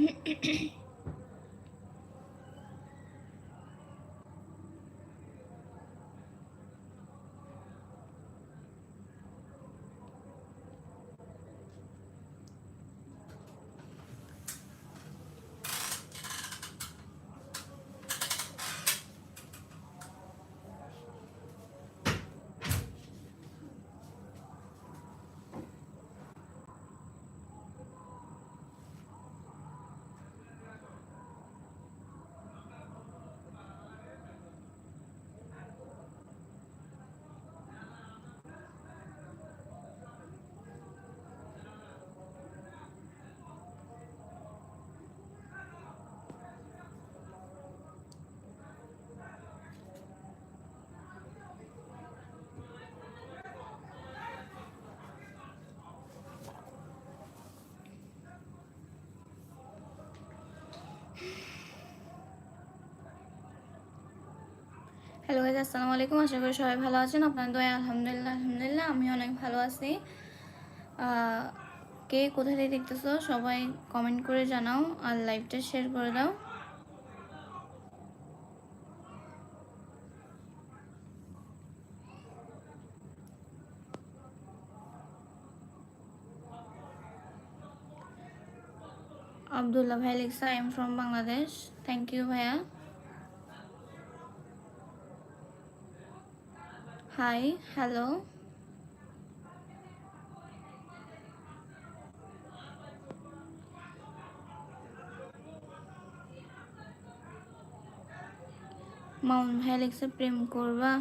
Mm-hmm. Hello guys আসসালামু আলাইকুম। আশা করি সবাই ভালো আছেন। আপনার দয়া আলহামদুলিল্লাহ আলহামদুলিল্লাহ আমি অনেক ভালো আছি। কে কোথা থেকে দেখতেছো? সবাই কমেন্ট করে জানাও আর লাইভটা শেয়ার করে দাও। আবদুল্লাহ ভাই লিখছে I am from Bangladesh thank you ভাইয়া। হাই হ্যালো মাউন ভাইয়া লিখছে প্রেম করবা?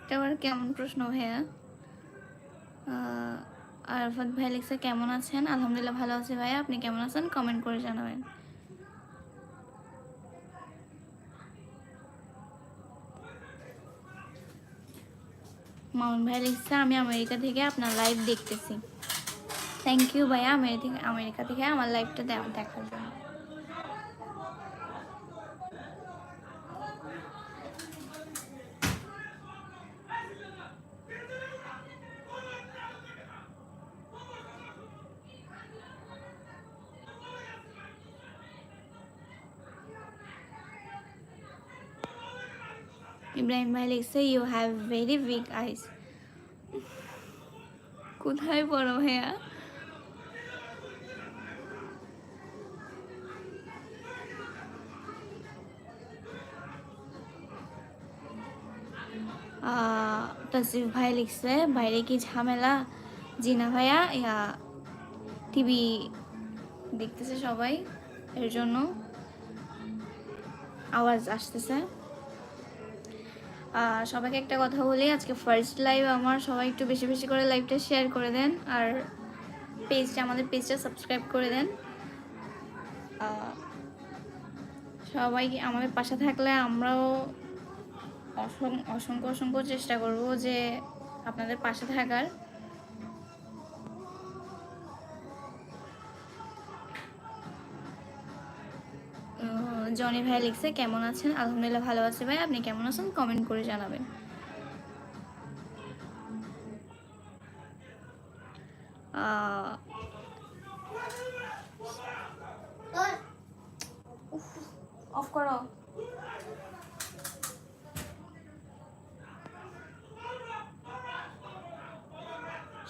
এটা আবার কেমন প্রশ্ন ভাইয়া? আরফাত ভাই লিখছে, কেমন আছেন? আলহামদুলিল্লাহ ভালো আছি ভাইয়া। আপনি কেমন আছেন? কমেন্ট করে জানাবেন। মাউন ভাই লিখছে আমি আমেরিকা থেকে আপনার লাইভ দেখতেছি। থ্যাংক ইউ ভাইয়া, আমেরিকা আমেরিকা থেকে আমার লাইভটা দেখার জন্য। ইব্রাহিম ভাই লিখছে you have very big eyes কোথায় পড়ো ভাইয়া? তাসিফ ভাই লিখছে, বাইরে কি ঝামেলা? জিনা ভাইয়া, ইয়া, টিভি দেখতেছে সবাই, এর জন্য আওয়াজ আসতেছে। সবাইকে একটা কথা বলি, আজকে ফার্স্ট লাইভ আমার, সবাই একটু বেশি বেশি করে লাইভটা শেয়ার করে দেন, আর পেজটা আমাদের পেজটা সাবস্ক্রাইব করে দেন। সবাই আমাদের পাশে থাকলে আমরাও অসং- অসংখ্য অসংখ্য চেষ্টা করব যে আপনাদের পাশে থাকার। জনি ভাই লিখছে, কেমন আছেন? আলহামদুলিল্লাহ ভালো আছে ভাই। আপনি কেমন আছেন? কমেন্ট করে জানাবেন।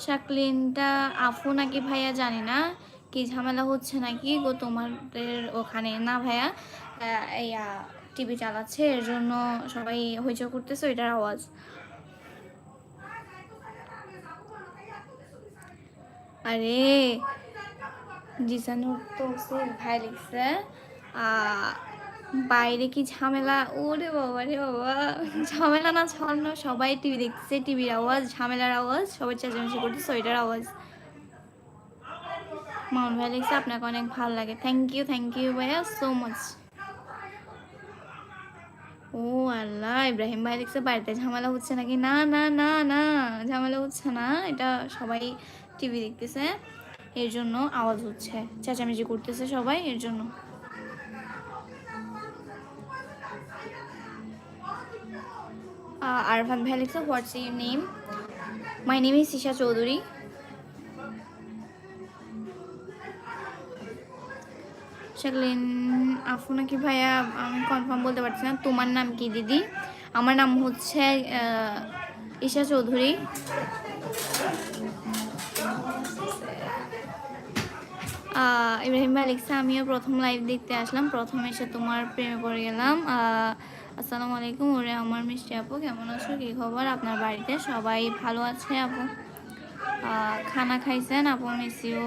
শাকলিনটা আফু নাকি ভাইয়া জানি না। কি ঝামেলা হচ্ছে নাকি গো তোমাদের ওখানে? না ভাইয়া এই টিভি চালাচ্ছে, এর জন্য সবাই হইচই করতেছে ওইটার আওয়াজ। আরে জিসানুর তো ভাই লিখছে বাইরে কি ঝামেলা? ওরে বাবা, রে বাবা, ঝামেলা না ছড়ানো, সবাই টিভি দেখছে টিভির আওয়াজ, ঝামেলার আওয়াজ, সবাই চেঁচামেচি করতেছে, ওইটার আওয়াজ। মাউন্ট ভাই লিখছে আপনাকে অনেক ভালো লাগে। থ্যাংক ইউ থ্যাংক ইউ ভাইয়া সো মাচ ও আল্লাহ, ইব্রাহিম ভাই লিখছে বাড়িতে ঝামেলা হচ্ছে নাকি? না না না না, ঝামেলা হচ্ছে না। এটা সবাই টিভি দেখতেছে, এর জন্য আওয়াজ হচ্ছে। চেঁচামেচি করতেছে সবাই, এর জন্য। Arfan Bhai লিখছে what's your name my name is সিশা Chowdhury চাকলিন আফু নাকি ভাইয়া, আমি কনফার্ম বলতে পারছি না, তোমার নাম কি দিদি? আমার নাম হচ্ছে ঈশা চৌধুরী। ইব্রাহিম ভাই লিখছে, আমিও প্রথম লাইভ দেখতে আসলাম, প্রথম এসে তোমার প্রেমে পড়ে গেলাম। আসসালামু আলাইকুম, ওরে আমার মিষ্টি আপু, কেমন আছো? কী খবর? আপনার বাড়িতে সবাই ভালো আছে আপু? খানা খাইছেন আপু মিসিও